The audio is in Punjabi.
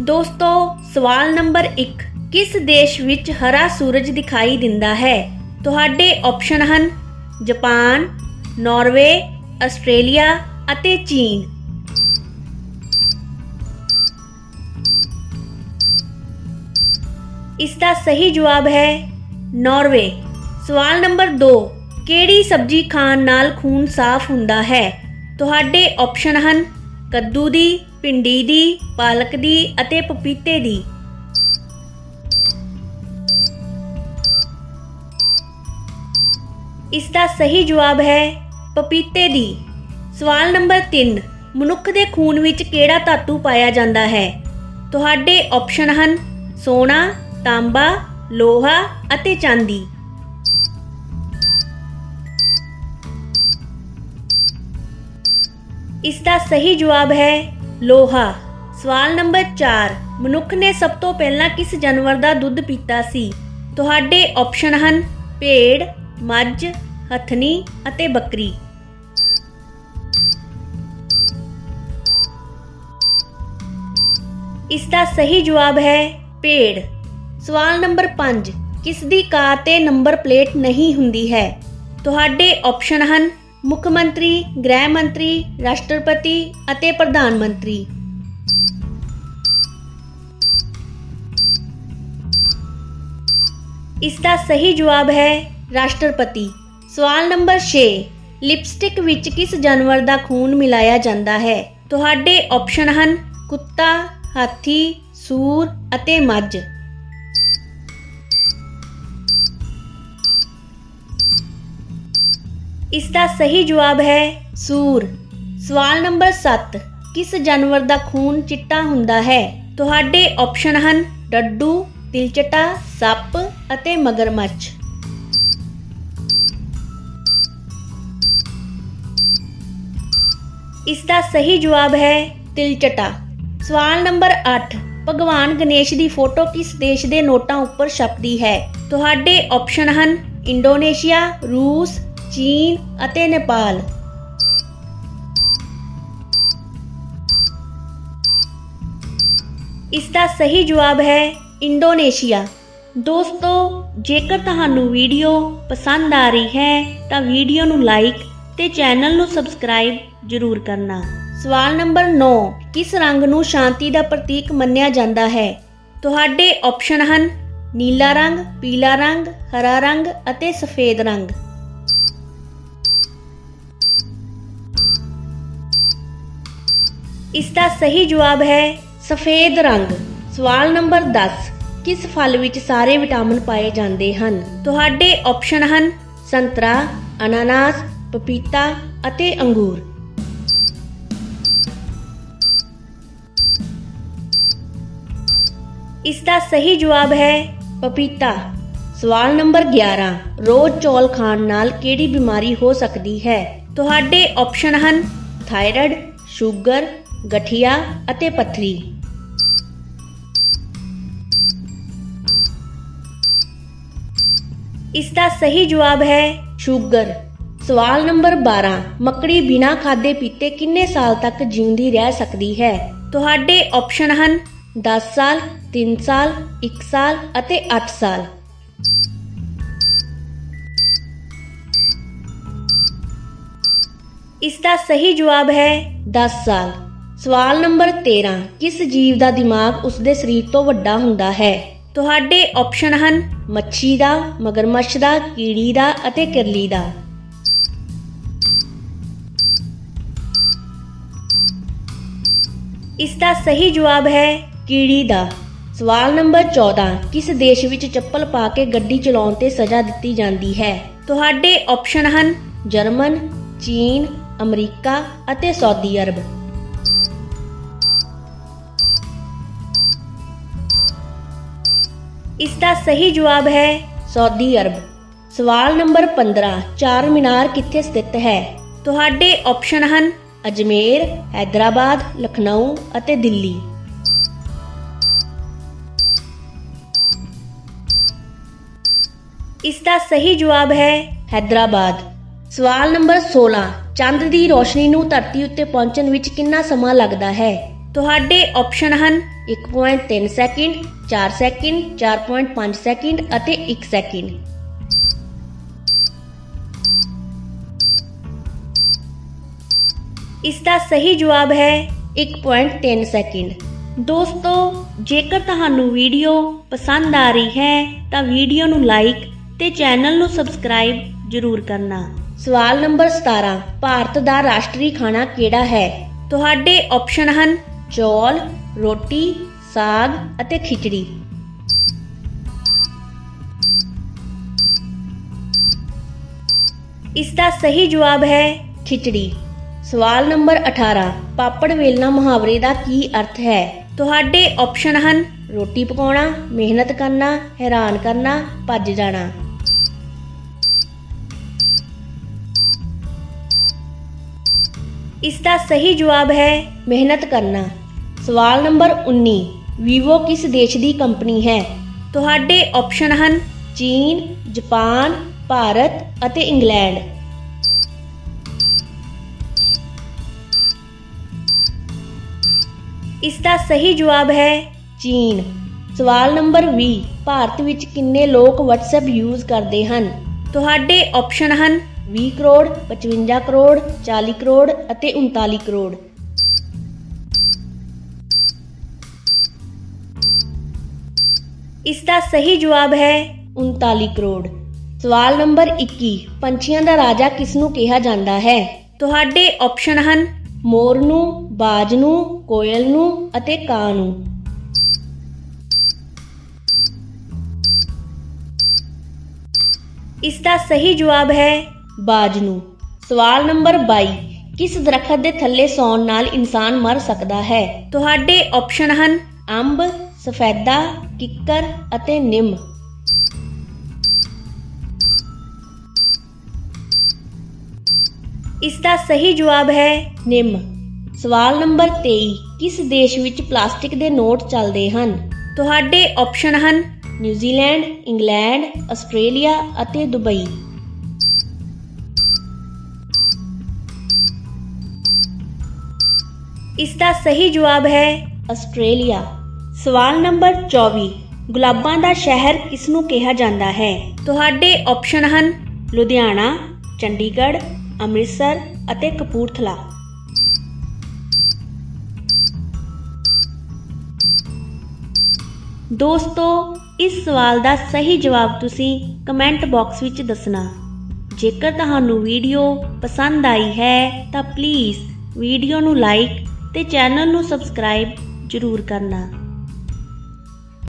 ਦੋਸਤੋ, ਸਵਾਲ ਨੰਬਰ 1 ਕਿਸ ਦੇਸ਼ ਵਿੱਚ ਹਰਾ ਸੂਰਜ ਦਿਖਾਈ ਦਿੰਦਾ ਹੈ? ਤੁਹਾਡੇ ਆਪਸ਼ਨ ਹਨ ਜਾਪਾਨ, ਨਾਰਵੇ, ਆਸਟ੍ਰੇਲੀਆ ਅਤੇ ਚੀਨ। ਇਸ ਦਾ ਸਹੀ ਜਵਾਬ ਹੈ ਨਾਰਵੇ। ਸਵਾਲ ਨੰਬਰ 2 ਕਿਹੜੀ ਸਬਜ਼ੀ ਖਾਣ ਨਾਲ ਖੂਨ ਸਾਫ਼ ਹੁੰਦਾ ਹੈ? ਤੁਹਾਡੇ ਆਪਸ਼ਨ ਹਨ ਕੱਦੂ ਦੀ, ਭਿੰਡੀ ਦੀ, ਪਾਲਕ ਦੀ ਅਤੇ ਪਪੀਤੇ ਦੀ। ਇਸ ਦਾ ਸਹੀ ਜਵਾਬ ਹੈ ਪਪੀਤੇ ਦੀ। ਸਵਾਲ ਨੰਬਰ 3 ਮਨੁੱਖ ਦੇ ਖੂਨ ਵਿੱਚ ਕਿਹੜਾ ਧਾਤੂ ਪਾਇਆ ਜਾਂਦਾ ਹੈ? ਤੁਹਾਡੇ ਆਪਸ਼ਨ ਹਨ ਸੋਨਾ, ਤਾਂਬਾ, ਲੋਹਾ ਅਤੇ ਚਾਂਦੀ। ਇਸ ਦਾ ਸਹੀ ਜਵਾਬ ਹੈ ਲੋਹਾ। ਸਵਾਲ ਨੰਬਰ 4 ਮਨੁੱਖ ਨੇ ਸਭ ਤੋਂ ਪਹਿਲਾਂ ਕਿਸ ਜਾਨਵਰ ਦਾ ਦੁੱਧ ਪੀਤਾ ਸੀ? ਤੁਹਾਡੇ ਆਪਸ਼ਨ ਹਨ ਭੇਡ, ਮੱਝ, ਹਥਨੀ ਅਤੇ ਬੱਕਰੀ। ਇਸ ਦਾ ਸਹੀ ਜਵਾਬ ਹੈ ਭੇਡ। ਸਵਾਲ ਨੰਬਰ 5 ਕਿਸ ਦੀ ਕਾਰ ਤੇ ਨੰਬਰ ਪਲੇਟ ਨਹੀਂ ਹੁੰਦੀ ਹੈ? ਤੁਹਾਡੇ ਆਪਸ਼ਨ ਹਨ ਮੁੱਖ ਮੰਤਰੀ, ਗ੍ਰਹਿ ਮੰਤਰੀ, ਰਾਸ਼ਟਰਪਤੀ ਅਤੇ ਪ੍ਰਧਾਨ ਮੰਤਰੀ। ਇਸ ਦਾ ਸਹੀ ਜਵਾਬ ਹੈ ਰਾਸ਼ਟਰਪਤੀ। ਸਵਾਲ ਨੰਬਰ 6 ਲਿਪਸਟਿਕ ਵਿੱਚ ਕਿਸ ਜਾਨਵਰ ਦਾ ਖੂਨ ਮਿਲਾਇਆ ਜਾਂਦਾ ਹੈ? ਤੁਹਾਡੇ ਆਪਸ਼ਨ ਹਨ ਕੁੱਤਾ, ਹਾਥੀ, ਸੂਰ ਅਤੇ ਮੱਝ। ਇਸ ਦਾ ਸਹੀ ਜਵਾਬ ਹੈ ਸੂਰ। ਸਵਾਲ ਨੰਬਰ 7 ਕਿਸ ਜਾਨਵਰ ਦਾ ਖੂਨ ਚਿੱਟਾ ਹੁੰਦਾ ਹੈ? ਤੁਹਾਡੇ ਆਪਸ਼ਨ ਹਨ ਡੱਡੂ, ਤਿਲਚਟਾ, ਸੱਪ ਅਤੇ ਮਗਰਮੱਛ। ਇਸ ਦਾ ਸਹੀ ਜਵਾਬ ਹੈ ਤਿਲਚਟਾ। ਸਵਾਲ ਨੰਬਰ 8 ਭਗਵਾਨ ਗਣੇਸ਼ ਦੀ ਫੋਟੋ ਕਿਸ ਦੇਸ਼ ਦੇ ਨੋਟਾਂ ਉੱਪਰ ਛਪਦੀ ਹੈ? ਤੁਹਾਡੇ ਆਪਸ਼ਨ ਹਨ ਇੰਡੋਨੇਸ਼ੀਆ, ਰੂਸ ਚੀਨ ਅਤੇ ਨੇਪਾਲ। ਇਸ ਦਾ ਸਹੀ ਜਵਾਬ ਹੈ ਇੰਡੋਨੇਸ਼ੀਆ। ਦੋਸਤੋ, ਜੇਕਰ ਤੁਹਾਨੂੰ ਵੀਡੀਓ ਪਸੰਦ ਆ ਰਹੀ ਹੈ, ਤਾਂ ਵੀਡੀਓ ਨੂੰ ਲਾਈਕ ਤੇ ਚੈਨਲ ਨੂੰ ਸਬਸਕ੍ਰਾਈਬ ਜ਼ਰੂਰ ਕਰਨਾ। ਸਵਾਲ ਨੰਬਰ 9 ਕਿਸ ਰੰਗ ਨੂੰ ਸ਼ਾਂਤੀ ਦਾ ਪ੍ਰਤੀਕ ਮੰਨਿਆ ਜਾਂਦਾ ਹੈ? ਤੁਹਾਡੇ ਆਪਸ਼ਨ ਹਨ, ਨੀਲਾ ਰੰਗ, ਪੀਲਾ ਰੰਗ, ਹਰਾ ਰੰਗ ਅਤੇ ਸਫੇਦ ਰੰਗ। ਇਸ ਦਾ ਸਹੀ ਜਵਾਬ ਹੈ ਸਫੇਦ ਰੰਗ। ਸਵਾਲ ਨੰਬਰ 10 ਕਿਸ ਫਲ ਵਿੱਚ ਸਾਰੇ ਵਿਟਾਮਿਨ ਪਾਏ ਜਾਂਦੇ ਹਨ? ਤੁਹਾਡੇ ਆਪਸ਼ਨ ਹਨ ਸੰਤਰਾ, ਅਨਾਨਾਸ, ਪਪੀਤਾ ਅਤੇ ਅੰਗੂਰ। ਇਸ ਦਾ ਸਹੀ ਜਵਾਬ ਹੈ ਪਪੀਤਾ। ਸਵਾਲ ਨੰਬਰ 11 ਰੋਜ਼ ਚੌਲ ਖਾਣ ਨਾਲ ਕਿਹੜੀ ਬਿਮਾਰੀ ਹੋ ਸਕਦੀ ਹੈ? ਤੁਹਾਡੇ ਆਪਸ਼ਨ ਹਨ ਥਾਇਰਾਇਡ, ਸ਼ੂਗਰ ਗਠੀਆ ਅਤੇ ਪੱਥਰੀ। ਇਸ ਦਾ ਸਹੀ ਜਵਾਬ ਹੈ ਸ਼ੂਗਰ। ਸਵਾਲ ਨੰਬਰ 12 ਮੱਕੜੀ ਬਿਨਾਂ ਖਾਦੇ ਪੀਤੇ ਕਿੰਨੇ ਸਾਲ ਤੱਕ ਜਿਉਂਦੀ ਰਹਿ ਸਕਦੀ ਹੈ? ਤੁਹਾਡੇ ਆਪਸ਼ਨ ਹਨ 10 ਸਾਲ 3 ਸਾਲ 1 ਸਾਲ ਅਤੇ 8 ਸਾਲ। ਇਸ ਦਾ ਸਹੀ ਜਵਾਬ ਹੈ 10 ਸਾਲ। ਸਵਾਲ ਨੰਬਰ 13 ਕਿਸ ਜੀਵ ਦਾ ਦਿਮਾਗ ਉਸਦੇ ਸਰੀਰ ਤੋਂ ਵੱਡਾ ਹੁੰਦਾ ਹੈ? ਤੁਹਾਡੇ ਆਪਸ਼ਨ ਹਨ। ਮੱਛੀ ਦਾ ਮਗਰਮੱਛ ਦਾ ਕੀੜੀ ਦਾ ਅਤੇ ਕਿਰਲੀ ਦਾ। ਇਸ ਦਾ ਸਹੀ ਜਵਾਬ ਹੈ ਕੀੜੀ ਦਾ। ਸਵਾਲ ਨੰਬਰ 14 ਕਿਸ ਦੇਸ਼ ਵਿੱਚ ਚੱਪਲ ਪਾ ਕੇ ਗੱਡੀ ਚਲਾਉਣ ਤੇ ਸਜ਼ਾ ਦਿੱਤੀ ਜਾਂਦੀ ਹੈ? ਤੁਹਾਡੇ ਆਪਸ਼ਨ ਹਨ। ਜਰਮਨ ਚੀਨ ਅਮਰੀਕਾ ਅਤੇ ਸਾਊਦੀ ਅਰਬ। ਇਸ ਸਹੀ ਜਵਾਬ ਹੈ ਸਾਊਦੀ ਅਰਬ। ਸਵਾਲ ਨੰਬਰ 15 ਚਾਰ ਮੀਨਾਰ ਕਿੱਥੇ ਸਥਿਤ ਹੈ? ਤੁਹਾਡੇ ਆਪਸ਼ਨ ਹਨ ਅਜਮੇਰ ਹైదరాబాద్ ਲਖਨਊ ਅਤੇ ਦਿੱਲੀ। ਇਸ ਦਾ ਸਹੀ ਜਵਾਬ ਹੈ ਹైదరాబాద్ ਸਵਾਲ ਨੰਬਰ 16 ਚੰਦ ਦੀ ਰੋਸ਼ਨੀ ਨੂੰ ਧਰਤੀ ਉੱਤੇ ਪਹੁੰਚਣ ਵਿੱਚ ਕਿੰਨਾ ਸਮਾਂ ਲੱਗਦਾ ਹੈ? ਤੁਹਾਡੇ ਆਪਸ਼ਨ ਹਨ 1.3 ਸੈਕਿੰਡ 4 ਸੈਕਿੰਡ 4.5 ਸੈਕਿੰਡ ਅਤੇ 1 ਸੈਕਿੰਡ। ਇਸ ਦਾ ਸਹੀ ਜਵਾਬ ਹੈ 1.3 ਸੈਕਿੰਡ। ਦੋਸਤੋ, ਜੇਕਰ ਤੁਹਾਨੂੰ ਵੀਡੀਓ ਪਸੰਦ ਆ ਰਹੀ ਹੈ, ਤਾਂ ਵੀਡੀਓ ਨੂੰ ਲਾਈਕ ਤੇ ਚੈਨਲ ਨੂੰ ਸਬਸਕ੍ਰਾਈਬ ਜ਼ਰੂਰ ਕਰਨਾ। ਸਵਾਲ ਨੰਬਰ 17 ਭਾਰਤ ਦਾ ਰਾਸ਼ਟਰੀ ਖਾਣਾ ਕਿਹੜਾ ਹੈ? ਤੁਹਾਡੇ ਆਪਸ਼ਨ ਹਨ ਚੌਲ ਰੋਟੀ, ਸਾਗ ਅਤੇ ਖਿਚੜੀ। ਇਸ ਦਾ ਸਹੀ ਜਵਾਬ ਹੈ ਖਿਚੜੀ। ਸਵਾਲ ਨੰਬਰ 18 ਪਾਪੜ ਵੇਲਣਾ ਮੁਹਾਵਰੇ ਦਾ ਕੀ ਅਰਥ ਹੈ? ਤੁਹਾਡੇ ਆਪਸ਼ਨ ਹਨ ਰੋਟੀ ਪਕਾਉਣਾ, ਮਿਹਨਤ ਕਰਨਾ, ਹੈਰਾਨ ਕਰਨਾ, ਭੱਜ ਜਾਣਾ। ਇਸ ਦਾ ਸਹੀ ਜਵਾਬ ਹੈ ਮਿਹਨਤ ਕਰਨਾ। ਸਵਾਲ ਨੰਬਰ 19 ਵੀਵੋ ਕਿਸ ਦੇਸ਼ ਦੀ ਕੰਪਨੀ ਹੈ? ਤੁਹਾਡੇ ਆਪਸ਼ਨ ਹਨ ਚੀਨ ਜਾਪਾਨ ਭਾਰਤ ਅਤੇ ਇੰਗਲੈਂਡ। ਇਸ ਦਾ ਸਹੀ ਜਵਾਬ ਹੈ ਚੀਨ। ਸਵਾਲ ਨੰਬਰ 20 ਭਾਰਤ ਵਿੱਚ ਕਿੰਨੇ ਲੋਕ WhatsApp ਯੂਜ਼ ਕਰਦੇ ਹਨ? ਤੁਹਾਡੇ ਆਪਸ਼ਨ ਹਨ 20 ਕਰੋੜ 55 ਕਰੋੜ 40 ਕਰੋੜ ਅਤੇ 39 ਕਰੋੜ। ਇਸ ਦਾ ਸਹੀ ਜਵਾਬ ਹੈ 39 ਕਰੋੜ। ਸਵਾਲ ਨੰਬਰ 21 ਪੰਛੀਆਂ ਦਾ ਰਾਜਾ ਕਿਸ ਨੂੰ ਕਿਹਾ ਜਾਂਦਾ ਹੈ? ਤੁਹਾਡੇ ਆਪਸ਼ਨ ਹਨ। ਮੋਰ ਨੂੰ ਬਾਜ ਨੂੰ ਕੋਇਲ ਨੂੰ ਅਤੇ ਕਾਂ ਨੂੰ ਇਸ ਦਾ ਸਹੀ ਜਵਾਬ ਹੈ ਬਾਜ ਨੂੰ ਸਵਾਲ ਨੰਬਰ 22 ਕਿਸ ਦਰਖਤ ਦੇ ਥੱਲੇ ਸੌਣ ਨਾਲ ਇਨਸਾਨ ਮਰ ਸਕਦਾ ਹੈ? ਤੁਹਾਡੇ ਆਪਸ਼ਨ ਹਨ ਅੰਬ ਸਫੈਦਾ, ਕਿੱਕਰ ਅਤੇ ਨਿੰਮ। ਇਸ ਦਾ ਸਹੀ ਜਵਾਬ ਹੈ ਨਿੰਮ। ਸਵਾਲ ਨੰਬਰ 23 ਕਿਸ ਦੇਸ਼ ਵਿੱਚ ਪਲਾਸਟਿਕ ਦੇ ਨੋਟ ਚੱਲਦੇ ਹਨ? ਤੁਹਾਡੇ ਆਪਸ਼ਨ ਹਨ ਨਿਊਜ਼ੀਲੈਂਡ, ਇੰਗਲੈਂਡ, ਆਸਟ੍ਰੇਲੀਆ ਅਤੇ ਦੁਬਈ। ਇਸ ਦਾ ਸਹੀ ਜਵਾਬ ਹੈ ਆਸਟ੍ਰੇਲੀਆ। ਸਵਾਲ ਨੰਬਰ 24 ਗੁਲਾਬਾਂ ਦਾ ਸ਼ਹਿਰ ਕਿਸ ਨੂੰ ਕਿਹਾ ਜਾਂਦਾ ਹੈ? ਤੁਹਾਡੇ ਆਪਸ਼ਨ ਹਨ ਲੁਧਿਆਣਾ, ਚੰਡੀਗੜ੍ਹ, ਅੰਮ੍ਰਿਤਸਰ ਅਤੇ ਕਪੂਰਥਲਾ। ਦੋਸਤੋ, ਇਸ ਸਵਾਲ ਦਾ ਸਹੀ ਜਵਾਬ ਤੁਸੀਂ ਕਮੈਂਟ ਬਾਕਸ ਵਿੱਚ ਦੱਸਣਾ। ਜੇਕਰ ਤੁਹਾਨੂੰ ਵੀਡੀਓ ਪਸੰਦ ਆਈ ਹੈ, ਤਾਂ ਪਲੀਜ਼ ਵੀਡੀਓ ਨੂੰ ਲਾਈਕ ਤੇ ਚੈਨਲ ਨੂੰ ਸਬਸਕ੍ਰਾਈਬ ਜ਼ਰੂਰ ਕਰਨਾ।